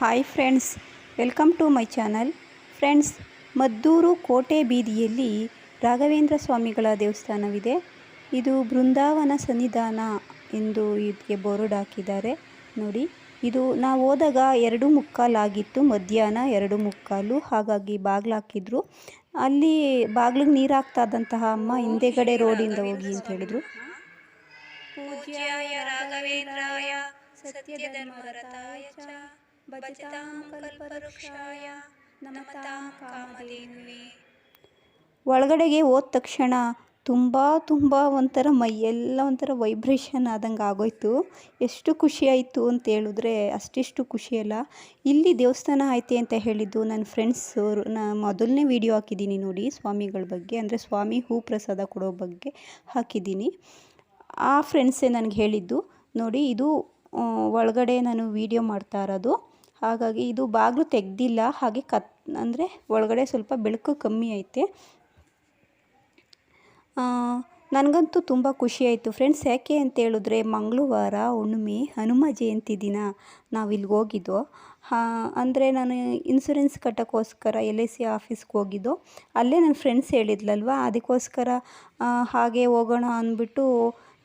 Hi friends, welcome to my channel. Friends, Maddur ಕೋಟೆ ಬೀದಿಯಲ್ಲಿ ರಾಘವೇಂದ್ರ ಸ್ವಾಮಿಗಳ ದೇವಸ್ಥಾನವಿದೆ. ಇದು ಬೃಂದಾವನ ಸನ್ನಿಧಾನ ಎಂದು ಇದಕ್ಕೆ ಬೋರ್ಡ್ ಹಾಕಿದ್ದಾರೆ. ನೋಡಿ, ಇದು ನಾವು ಹೋದಾಗ ಎರಡು ಮುಕ್ಕಾಲಾಗಿತ್ತು ಮಧ್ಯಾಹ್ನ ಎರಡು ಮುಕ್ಕಾಲು, ಹಾಗಾಗಿ ಬಾಗ್ಲು ಹಾಕಿದ್ರು. ಅಲ್ಲಿ ಬಾಗಿಲಿಗೆ ನೀರು ಹಾಕ್ತಾ ಅಮ್ಮ ಹಿಂದೆಗಡೆ ರೋಡಿಂದ ಹೋಗಿ ಅಂತ ಹೇಳಿದ್ರು. ಪೂಜ್ಯಾಯ ರಾಘವೇಂದ್ರಾಯ ಚ. ಒಳಗಡೆಗೆ ಹೋದ ತಕ್ಷಣ ತುಂಬ ತುಂಬ ಒಂಥರ ಮೈಯೆಲ್ಲ ಒಂಥರ ವೈಬ್ರೇಷನ್ ಆದಂಗೆ ಆಗೋಯ್ತು. ಎಷ್ಟು ಖುಷಿ ಆಯಿತು ಅಂತ ಹೇಳಿದ್ರೆ ಅಷ್ಟಿಷ್ಟು ಖುಷಿಯಲ್ಲ ಇಲ್ಲಿ ದೇವಸ್ಥಾನ ಐತೆ ಅಂತ ಹೇಳಿದ್ದು ನನ್ನ ಫ್ರೆಂಡ್ಸ್ ನಾ ಮೊದಲನೇ ವಿಡಿಯೋ ಹಾಕಿದ್ದೀನಿ ನೋಡಿ ಸ್ವಾಮಿಗಳ ಬಗ್ಗೆ, ಅಂದರೆ ಸ್ವಾಮಿ ಹೂ ಪ್ರಸಾದ ಕೊಡೋ ಬಗ್ಗೆ ಹಾಕಿದ್ದೀನಿ. ಆ ಫ್ರೆಂಡ್ಸೇ ನನಗೆ ಹೇಳಿದ್ದು, ನೋಡಿ ಇದು ಒಳಗಡೆ ನಾನು ವಿಡಿಯೋ ಮಾಡ್ತಾ ಇರೋದು. ಹಾಗಾಗಿ ಇದು ಬಾಗಿಲು ತೆಗೆದಿಲ್ಲ, ಹಾಗೆ ಕತ್, ಅಂದರೆ ಒಳಗಡೆ ಸ್ವಲ್ಪ ಬೆಳಕು ಕಮ್ಮಿ ಐತೆ. ನನಗಂತೂ ತುಂಬ ಖುಷಿ ಆಯಿತು. ಫ್ರೆಂಡ್ಸ್ ಯಾಕೆ ಅಂತ ಹೇಳಿದ್ರೆ ಮಂಗಳವಾರ, ಹುಣ್ಣಿಮೆ, ಹನುಮ ಜಯಂತಿ ದಿನ ನಾವು ಇಲ್ಲಿಗೆ ಹೋಗಿದ್ದೋ. ಅಂದರೆ ನಾನು ಇನ್ಸೂರೆನ್ಸ್ ಕಟ್ಟೋಕ್ಕೋಸ್ಕರ ಎಲ್ ಐ ಸಿ ಆಫೀಸ್ಗೆ ಹೋಗಿದ್ದು. ಅಲ್ಲೇ ನನ್ನ ಫ್ರೆಂಡ್ಸ್ ಹೇಳಿದ್ಲಲ್ವ, ಅದಕ್ಕೋಸ್ಕರ ಹಾಗೆ ಹೋಗೋಣ ಅಂದ್ಬಿಟ್ಟು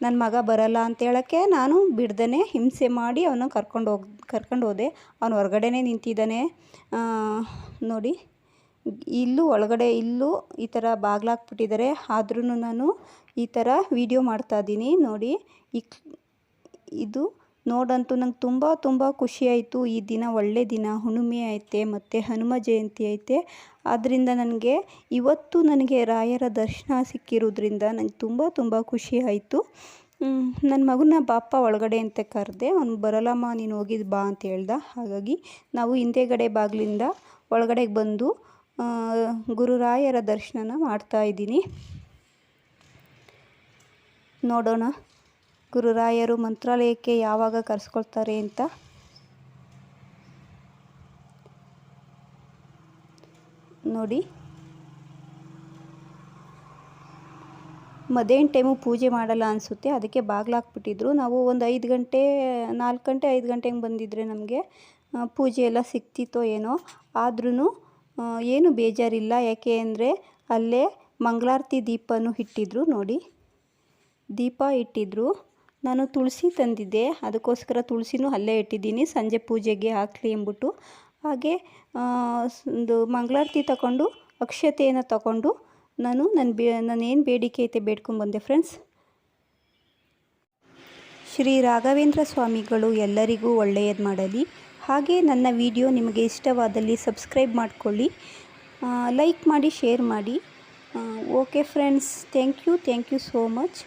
ನನ್ನ ಮಗ ಬರಲ್ಲ ಅಂತ ಹೇಳೋಕ್ಕೆ ನಾನು ಬಿಡ್ದೇ ಹಿಂಸೆ ಮಾಡಿ ಅವನ ಕರ್ಕೊಂಡು ಹೋಗಿ, ಕರ್ಕೊಂಡು ಹೋದೆ. ಅವನು ಹೊರಗಡೆನೇ ನಿಂತಿದ್ದಾನೆ. ನೋಡಿ, ಇಲ್ಲೂ ಒಳಗಡೆ ಇಲ್ಲೂ ಈ ಥರ ಬಾಗ್ಲಾಕ್ಬಿಟ್ಟಿದ್ದಾರೆ. ಆದ್ರೂ ನಾನು ಈ ಥರ ವೀಡಿಯೋ ಮಾಡ್ತಾಯಿದ್ದೀನಿ ನೋಡಿ ಇದು ನೋಡಂತೂ ನಂಗೆ ತುಂಬ ತುಂಬ ಖುಷಿ ಆಯಿತು. ಈ ದಿನ ಒಳ್ಳೆ ದಿನ, ಹುಣ್ಣಿಮೆ ಐತೆ, ಮತ್ತು ಹನುಮ ಜಯಂತಿ ಐತೆ. ಆದ್ದರಿಂದ ನನಗೆ ಇವತ್ತು ನನಗೆ ರಾಯರ ದರ್ಶನ ಸಿಕ್ಕಿರೋದ್ರಿಂದ ನಂಗೆ ತುಂಬ ತುಂಬ ಖುಷಿ ಆಯಿತು. ನನ್ನ ಮಗನ ಬಾಪ ಒಳಗಡೆ ಅಂತ ಕರೆದೆ, ಅವ್ನು ಬರಲ್ಲಮ್ಮ ನೀನು ಹೋಗಿದ್ದು ಬಾ ಅಂತ ಹೇಳ್ದ. ಹಾಗಾಗಿ ನಾವು ಹಿಂದೆಗಡೆ ಬಾಗಿಲಿಂದ ಒಳಗಡೆಗೆ ಬಂದು ಗುರುರಾಯರ ದರ್ಶನನ ಮಾಡ್ತಾ ಇದ್ದೀನಿ. ನೋಡೋಣ. ಗುರುರಾಯರು ಮಂತ್ರಾಲಯಕ್ಕೆ ಯಾವಾಗ ಕರೆಸ್ಕೊಳ್ತಾರೆ ಅಂತ? ನೋಡಿ. ಮಧ್ಯಾಹ್ನ ಟೈಮು ಪೂಜೆ ಮಾಡಲ್ಲ ಅನಿಸುತ್ತೆ, ಅದಕ್ಕೆ ಬಾಗಿಲು ಹಾಕ್ಬಿಟ್ಟಿದ್ರು. ನಾವು ಒಂದು ಐದು ಗಂಟೆ, ನಾಲ್ಕು ಗಂಟೆ, ಐದು ಗಂಟೆಗೆ ಬಂದಿದ್ದರೆ ನಮಗೆ ಪೂಜೆ ಎಲ್ಲ ಸಿಕ್ತಿತ್ತೋ ಏನೋ. ಆದ್ರೂ ಏನು ಬೇಜಾರಿಲ್ಲ. ಯಾಕೆ ಅಂದರೆ, ಅಲ್ಲೇ ಮಂಗಳಾರತಿ ದೀಪನೂ ಇಟ್ಟಿದ್ರು, ನೋಡಿ. ದೀಪ ಇಟ್ಟಿದ್ರು. ನಾನು ತುಳಸಿ ತಂದಿದ್ದೆ. ಅದಕ್ಕೋಸ್ಕರ ತುಳಸಿನೂ ಅಲ್ಲೇ ಇಟ್ಟಿದ್ದೀನಿ. ಸಂಜೆ ಪೂಜೆಗೆ ಹಾಕಲಿ ಎಂಬಿಟ್ಟು. ಹಾಗೆ ಒಂದು ಮಂಗಳಾರತಿ ತಗೊಂಡು, ಅಕ್ಷತೆಯನ್ನು ತಗೊಂಡು ನಾನು ನನ್ನ ಬೇ, ನಾನೇನು ಬೇಡಿಕೆ ಐತೆ ಬೇಡ್ಕೊಂಡ್ಬಂದೆ ಫ್ರೆಂಡ್ಸ್. ಶ್ರೀ ರಾಘವೇಂದ್ರ ಸ್ವಾಮಿಗಳು ಎಲ್ಲರಿಗೂ ಒಳ್ಳೆಯದು ಮಾಡಲಿ. ಹಾಗೆ ನನ್ನ ವಿಡಿಯೋ ನಿಮಗೆ ಇಷ್ಟವಾದಲ್ಲಿ ಸಬ್ಸ್ಕ್ರೈಬ್ ಮಾಡಿಕೊಳ್ಳಿ. ಲೈಕ್ ಮಾಡಿ, ಶೇರ್ ಮಾಡಿ. Okay friends. Thank you. Thank you so much.